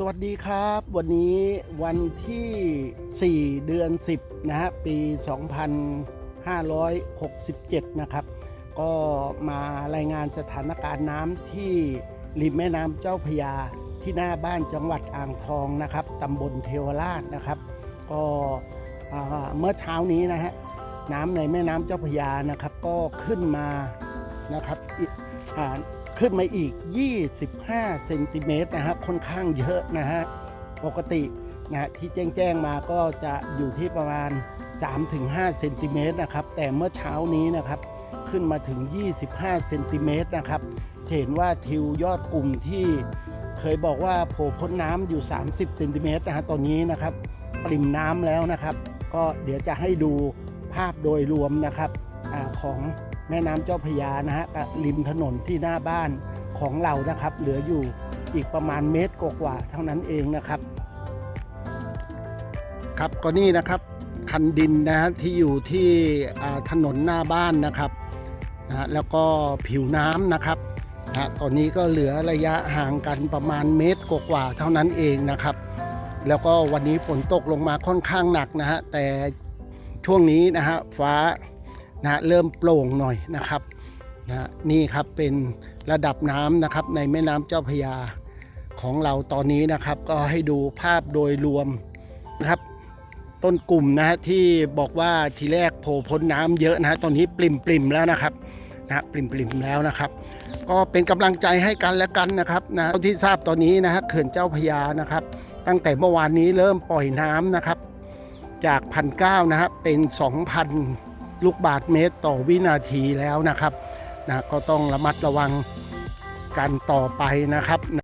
สวัสดีครับ วันนี้วันที่ 4 เดือน 10 นะฮะ ปี 2567 นะครับ ก็มารายงานสถานการณ์น้ำที่ริมแม่น้ำเจ้าพยาที่หน้าบ้านจังหวัดอ่างทองนะครับตำบลเทวราชนะครับ ก็เมื่อเช้านี้นะฮะน้ำในแม่น้ำเจ้าพยานะครับ ก็ขึ้นมานะครับอีกอ่า ขึ้นมาอีก 25 เซนติเมตรนะฮะค่อนข้างเยอะนะฮะ ปกตินะที่แจ้งแจ้งมาก็จะอยู่ที่ประมาณ 3-5 เซนติเมตรนะครับ แต่เมื่อเช้านี้นะครับขึ้นมาถึง 25 เซนติเมตรนะครับ เห็นว่าทิวยอดกลุ่มที่เคยบอกว่าโผล่พ้นน้ำอยู่ 30 เซนติเมตรนะฮะตอนนี้นะครับ ปริ่มน้ำแล้วนะครับ ก็เดี๋ยวจะให้ดูภาพโดยรวมนะครับอของ แม่น้ำเจ้าพยานะฮะริมถนนที่หน้าบ้านของเรานะครับ เหลืออยู่อีกประมาณเมตรกว่าๆเท่านั้นเองนะครับ ครับก็นี่นะครับคันดินนะฮะที่อยู่ที่ถนนหน้าบ้านนะครับนะแล้วก็ผิวน้ำนะครับนะฮะตอนนี้ก็เหลือระยะห่างกันประมาณเมตรกว่าๆเท่านั้นเองนะครับ แล้วก็วันนี้ฝนตกลงมาค่อนข้างหนักนะฮะแต่ช่วงนี้นะฮะฟ้า นะเริ่มโปร่งหน่อยนะครับนะนี่ครับเป็นระดับน้ำนะครับในแม่น้ำเจ้าพยาของเราตอนนี้นะครับ ก็ให้ดูภาพโดยรวมนะครับ ต้นกลุ่มนะฮะที่บอกว่าทีแรกโผล่พ้นน้ำเยอะนะฮะตอนนี้ปริมปริมแล้วนะครับนะฮะปริมปริมแล้วนะครับ ก็เป็นกำลังใจให้กันและกันนะครับนะที่ทราบตอนนี้นะฮะเขื่อนเจ้าพยานะครับ ตั้งแต่เมื่อวานนี้เริ่มปล่อยน้ำนะครับ จากพันเก้านะฮะเป็น2,000 ลูกบาทเมตรต่อวินาทีแล้วนะครับนะก็ต้องระมัดระวังกันต่อไปนะครับ